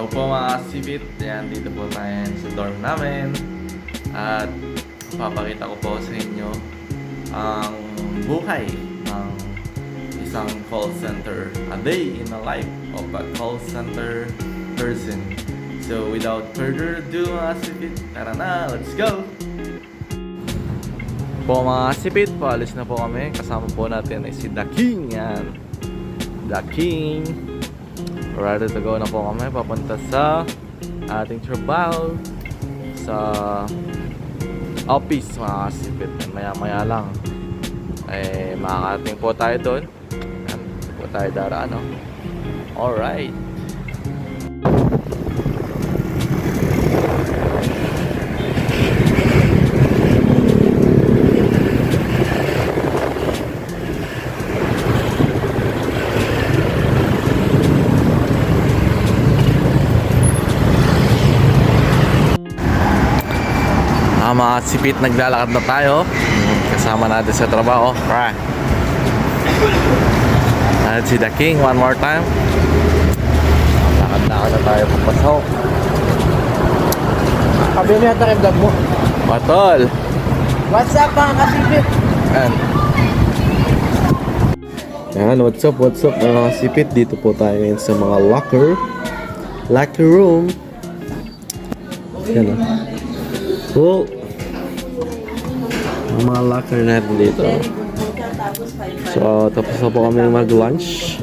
Hello po mga sipit. Yan, dito po tayo sa dorm namin. At papakita ko po sa inyo ang buhay ng isang call center. A day in the life of a call center person. So without further ado mga sipit, tara na, let's go! Po mga sipit, paalis na po kami. Kasama po natin ay si The King. Yan. The King. Ready to go na po kami papunta sa ating trabaho sa office mga sipit. Maya maya lang. Eh, makakarating po tayo doon. Yan, po tayo daraan, no? Alright. Ah, mga sipit, naglalakad na tayo. Kasama natin sa trabaho. Right. At si The King, one more time. Lakad-lakad na tayo papasok. Sabi mo yata yung vlog mo. Patol! What's up mga kasipit? Yan. Yan, what's up, what's up mga sipit? Dito po tayo ngayon sa mga locker. Locker room. Yan o. Cool. Ang mga locker natin dito. So, tapos na po kami mag-lunch.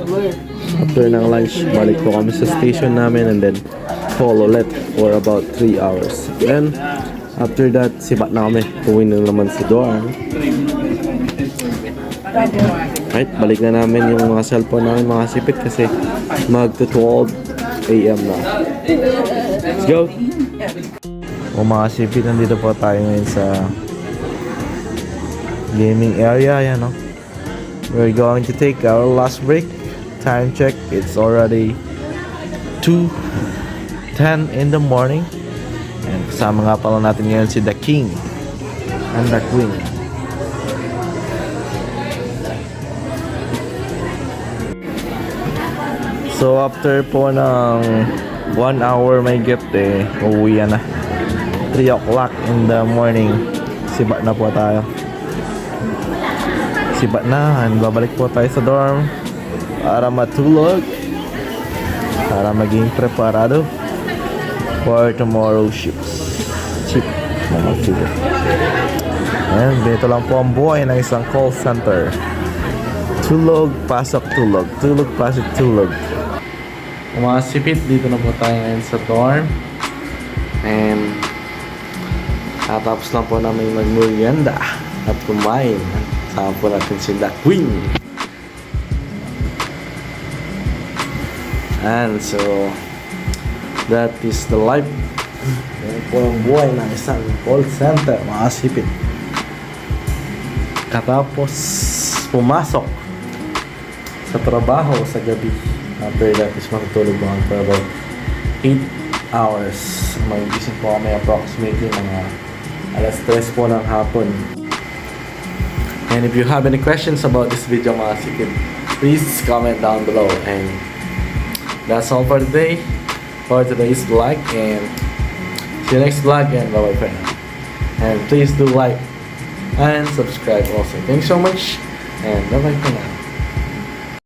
After ng lunch, balik po kami sa station namin and then fall ulit for about 3 hours. Then, after that, sibat na kami. Uwi na naman sa dorm. Right, balik na namin yung mga cellphone namin mga sipit kasi mag 12 a.m. na. Let's go! O mga sipit, nandito po tayo ngayon sa gaming area. Yan, no? We're going to take our last break. Time check, it's already 2.10 in the morning. And kasama nga pala natin ngayon si The King and The Queen. So after po ng 1 hour may get eh, uuwi na. 3 o'clock in the morning, siba na po tayo. Siba na, and babalik po tayo sa dorm para matulog. Para maging preparado for tomorrow shifts. Ship, mga siba. Ayan, dito lang po ang buhay ng isang call center. Tulog, pasok, tulog. Tulog, pasok, tulog. Mga dito na po tayo ngayon sa dorm. And Tatapos lang po namin magmerienda at kumain. Sama po natin si The Queen. And so, that is the life. Yan po ang buhay ng isang call center, mga sipit. Katapos pumasok sa trabaho sa gabi. After that is matutulog mga for about 8 hours. Magising po kami approximately mga alas 3 po ng hapon. And if you have any questions about this video mga sikid, please comment down below. And that's all for today. For today's vlog and see you next vlog and bye bye. And please do like and subscribe also. Thanks so much and bye bye for now.